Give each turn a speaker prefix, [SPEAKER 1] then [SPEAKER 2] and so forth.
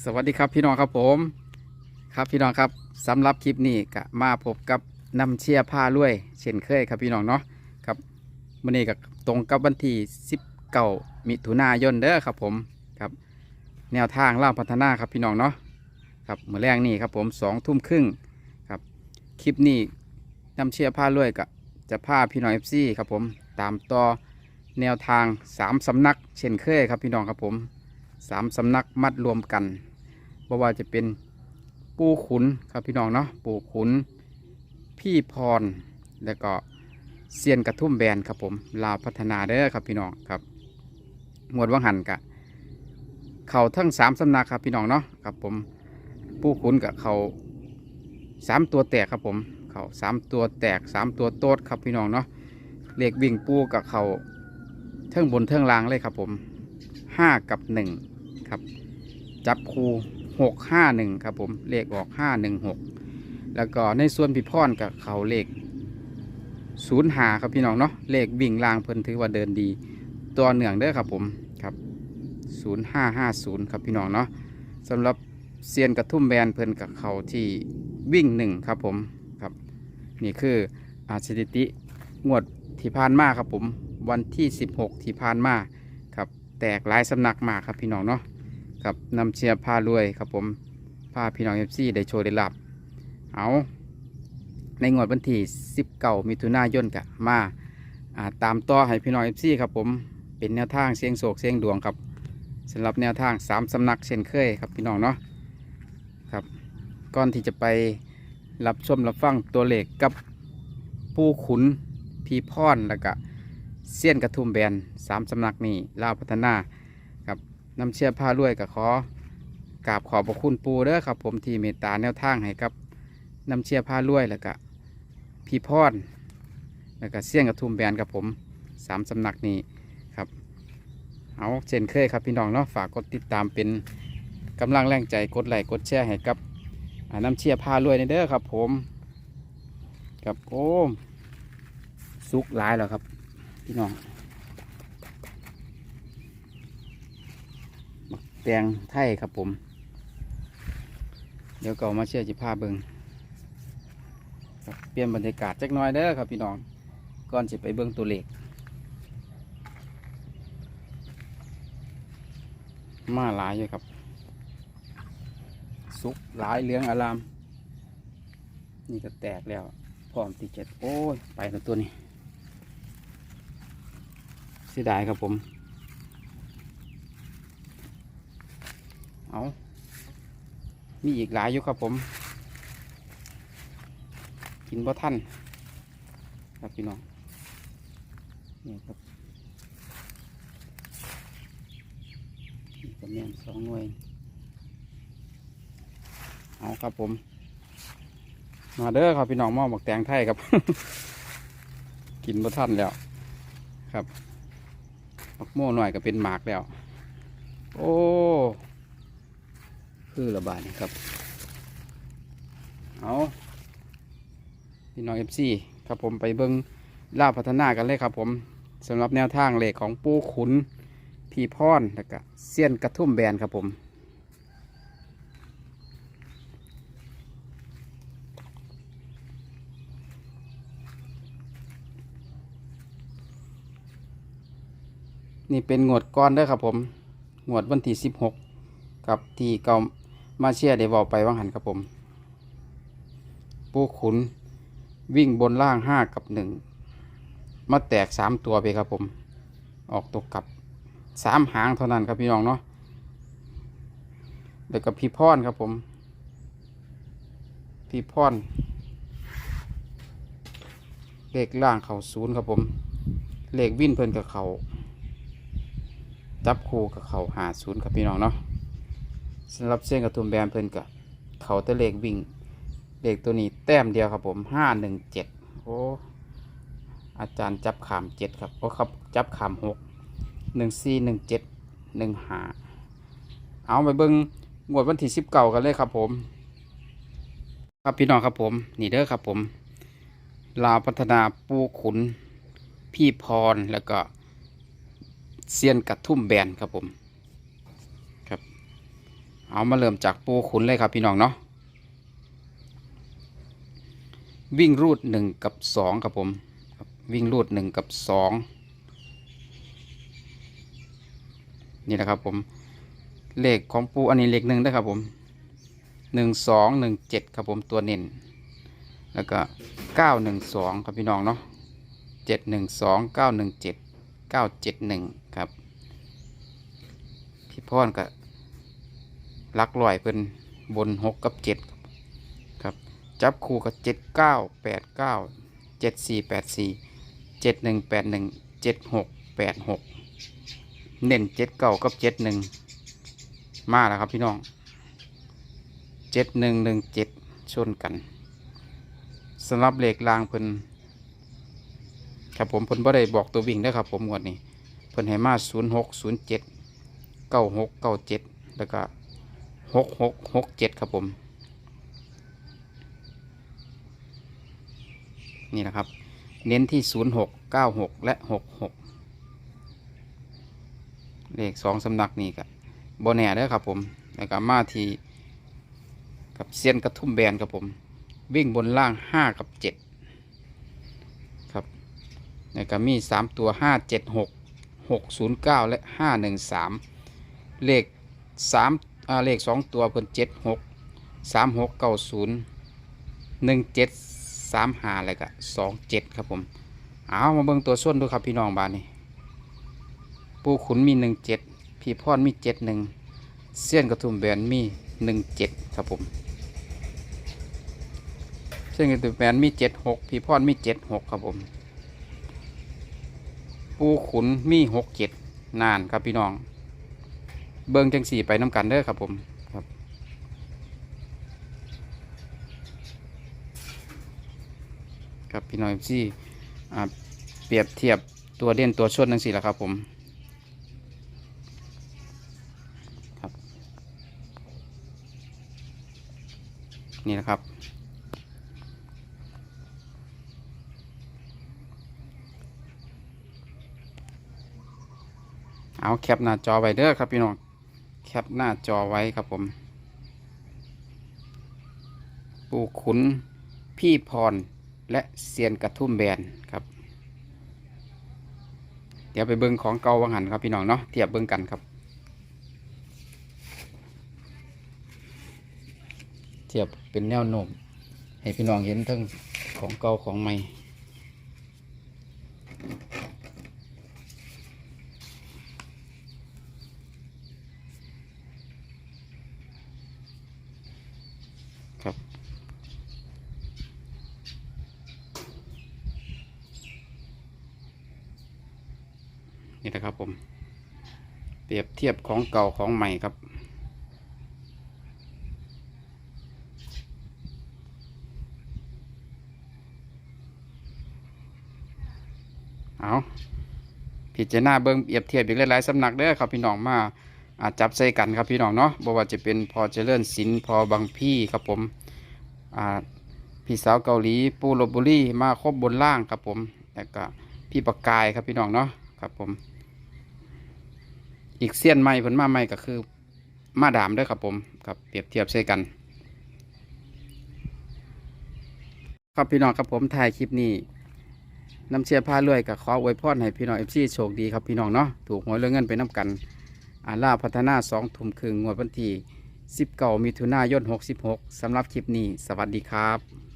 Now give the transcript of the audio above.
[SPEAKER 1] สวัสดีครับพี่น้องครับผมครับพี่น้องครับสำหรับคลิปนี้ก็มาพบกับน้ำเชียร์ผ้าลวยเช่นเคยครับพี่น้องเนาะครับวันนี้ก็ตรงกับวันที่19มิถุนายนเด้อครับผมครับ แนวทางล่างพัฒนาครับพี่น้องเนาะครับเมื่อแรกนี่ครับผมสองทุ่มครึ่งครับคลิปนี้น้ำเชียร์ผ้าลวยก็จะพาพี่น้องเอฟซีครับผมตามต่อแนวทางสามสำนัก เช่นเคยครับพี่น้องครับผม สามสำนักมัดรวมกันเพราะว่าจะเป็นปูขุนครับพี่น้องเนาะปูขุน พี่พร แล้วก็เซียนกระทุ่มแบนครับผมลาวพัฒนาเด้อครับพี่น้องครับหมวดวังหันกะ เขาทั้งสามสำนักครับพี่น้องเนาะครับผมปูขุนกับเขาสามตัวแตกครับผมเขาสามตัวแตกสามตัวโต๊ดครับพี่น้องเนาะเลขวิ่งปูกับเขาเทิงบนเทิงล่างเลยครับผมห้ากับหนึ่ง ครับ จับคูหกห้าหนึ่งครับผมเลขออกห้าหนึ่งหกแล้วก็ในส่วนพี่พรกับเขาเลขศูนย์หาครับพี่น้องเนาะเลขวิ่งลางเพิ่นถือว่าเดินดี ตัวเหนืองเด้อครับผมครับศูนย์ห้าห้าศูนย์ครับพี่น้องเนาะสำหรับเซียนกระทุ่มแบนเพิ่นกับเขาที่วิ่งหนึ่งครับผมครับนี่คืออาสถิติงวดที่ผ่านมาครับผมวันที่ 16 ที่ผ่านมาครับแตกหลายสำนักมากครับพี่น้องเนาะ ครับนำเชียร์พารวยครับผมพาพี่น้องเอฟซีได้โชว์ได้รับ เอาในงวดวันที่19มิถุนายนกะมาาตามต่อให้พี่น้องเอฟซีครับผมเป็นแนวทางเสียงโศกเสียงดวงครับสำหรับแนวทางสามสำนักเช่นเคยครับพี่น้องเนาะครับก่อนที่จะไปรับชมรับฟังตัวเลขกับปูขุนพีพรแล้วก็เซียนกระทุ่มแบนสามสำนักนี้ลาวพัฒนา น้ำเชื่อผ้ารวยก็ขอกราบขอบพระคุณปูเด้อครับ ผมที่เมตตาแนวทางให้กับน้ำเชื่อผ้ารวยแล้วก็พี่พรแล้วก็เซียนกระทุ่มแบนครับผมสามสำนักนี้ครับเอาเช่นเคยครับพี่น้องเนาะฝากกดติดตามเป็นกำลังแรงใจกดไลค์กดแชร์ให้กับน้ำเชื่อผ้ารวยในเด้อครับ ผมครับโอ้สุกหลายแล้วครับ พี่น้อง บักแตงไทยครับผม เดี๋ยวก็มาเชื่อจิภาพเบิงเปลี่ยนบรรยากาศจักหน้อยเด้อครับพี่น้อง ก่อนจะไปเบิ้งตัวเลขมาหลายอยู่ครับ สุกหลายเหลืองอาราม นี่ก็แตกแล้วพร้อมติดเจ็ดโอ้ย ไปแล้วตัวนี้เสียดายครับผม เอามีอีกหลายอยู่ครับผม กินบ่ท่านครับพี่น้องนี่ครับนี่ก็แม่นสองหน่วย เอาครับผม มาเด้อครับพี่น้องหม้อหมกแตงไทยครับ กินบ่ท่านแล้ว ครับหมักโม่หน่อยก็เป็นหมากแล้ว โอ้ คือระบาดนี่ครับ เอาพี่น้องเอฟซีครับผมไปเบิ้งล่าพัฒนากันเลยครับผมสำหรับแนวทางเลขของปูขุนพีพรแล้วก็เซียนกระทุ่มแบนครับผมนี่เป็นงวดก้อนด้อครับผม งวดวันที่สิบหกกับที่เกา มาเชียร์ได้บอกไปว่างหันครับผมปูขุนวิ่งบนล่างห้ากับหนึ่งมาแตกสามตัวไปครับผม ออกตกกับสามหางเท่านั้นครับพี่น้องเนาะแล้วก็พี่พรครับผม พี่พรเลขล่างเขาศูนย์ครับผม เลขวิ่นเพิ่นกับเขาจับคู่กับเขาหาศูนย์ครับพี่น้องเนาะ สำหรับเส้นกระตุ้มแบนเพิ่นกับเขาตะเลขวิ่งเลขตัวนี้แต้มเดียวครับผมห้าหนึ่งเจ็ดโอ้อาจารย์จับขามเจ็ดครับโอ้ครับจับขามหกหนึ่งสี่หนึ่งเจ็ดหนึ่งหาเอาไปเบิ้งงวดวันที่สิบเก้ากันเลยครับผม ครับพี่น้องครับผม นี่เด้อครับผม ลาวพัฒนาปูขุน พี่พรแล้วก็เซียนกระทุ่มแบนครับผม เอามาเริ่มจากปูขุนเลยครับพี่น้องเนาะวิ่งรูดหนึ่งกับสองครับผมวิ่งรูดหนึ่งกับสองนี่นะครับผมเลขของปูอันนี้เลขหนึ่งนะครับผมหนึ่งสองหนึ่งเจ็ดครับผมตัวเน้นแล้วก็เก้าหนึ่งสองครับพี่น้องเนาะเจ็ดหนึ่งสองเก้าหนึ่งเจ็ดเก้าเจ็ดหนึ่งครับพี่พ่อนก็ ลักลอยเป็นบนหกกับเจ็ดครับจับคู่กับเจ็ดเก้าแปดเก้าเจ็ดสี่แปดสี่เจ็ดหนึ่งแปดหนึ่งเจ็ดหกแปดหกเน้นเจ็ดเก้ากับเจ็ดหนึ่งมาแล้วครับพี่น้องเจ็ดหนึ่งหนึ่งเจ็ดชนกันสำหรับเหล็กรางเพิ่นครับผมเพิ่นบ่ได้บอกตัววิ่งเด้ครับผมงวดนี้เพิ่นให้มาศูนย์หกศูนย์เจ็ดเก้าหกเก้าเจ็ดแล้วก็ หกหกหกเจ็ดครับผม นี่นะครับ เน้นที่ศูนย์หกเก้าหกและหกหกเลขสองสำนักนี่กับโบแน่เด้อครับผมแล้วก็มาทีกับเซียนกระทุ่มแบนครับผม วิ่งบนล่างห้ากับเจ็ดครับแล้วก็มีสามตัวห้าเจ็ดหกหกศูนย์เก้าและห้าหนึ่งสามเลขสาม อ่าเลขสองตัวเพิ่นเจ็ดหกสามหกเก้าศูนย์หนึ่งเจ็ดสามห้าอะไรก็สองเจ็ดครับผมเอามาเบิ่งตัวส้นดูครับพี่น้องบ้านนี้ปูขุนมีหนึ่งเจ็ดพี่พรมีเจ็ดหนึ่งเสี้ยนกระทุ่มแบนมีหนึ่งเจ็ดครับผมเสี้ยนกระทุ่มแบนมีเจ็ดหกพี่พรมีเจ็ดหกครับผม ปูขุนมีหกเจ็ดนานครับพี่น้อง เบิ้งจังสี่ไปน้ำกันเด้อครับผมครับครับพี่น้อยซี่เปรียบเทียบตัวเด่นตัวชนจังสี่แหละครับผมครับนี่นะครับเอาแคปหน้าจอไว้เด้อครับพี่น้อง คปหน้าจอไว้ครับผม ปูขุน พี่พร และเซียนกระทุ่มแบนครับ เดี๋ยวไปเบิ้งของเก่าวังหันครับพี่น้องเนาะเทียบเบิ้งกันครับ เทียบเป็นแนวโน้มให้พี่น้องเห็นทั้งของเก่าของใหม่ นี่นะครับผม เปรียบเทียบของเก่าของใหม่ครับเอาพิจารณาเบิ้งเปรียบเทียบอีกหลายๆสำนักเด้อครับพี่น้องมาอาจับใส่กันครับพี่น้องเนาะบ่ว่าจะเป็นพอเจริญศิลป์พอบางพี่ครับผมอ่าพี่สาวเกาหลีปูโรบุรีมาครบบนล่างครับผมแล้วก็พี่ประกายครับพี่น้องเนาะครับผม อีกเสี้ยนใหม่ผลมาใหม่ก็คือมาดามด้วยครับผมครับเปรียบเทียบใส่กัน ครับพี่น้องครับผมถ่ายคลิปนี้น้ำเชียร์ผ้ารวยกับขออวยพรให้พี่น้องเอฟซีโชคดีครับพี่น้องเนาะถูกหวยเรื่องเงินไปน้ำกันอาล่าพัฒนาสองทุ่มครึ่งงวดวันที่19มิถุนายน 66สำหรับคลิปนี้ สวัสดีครับ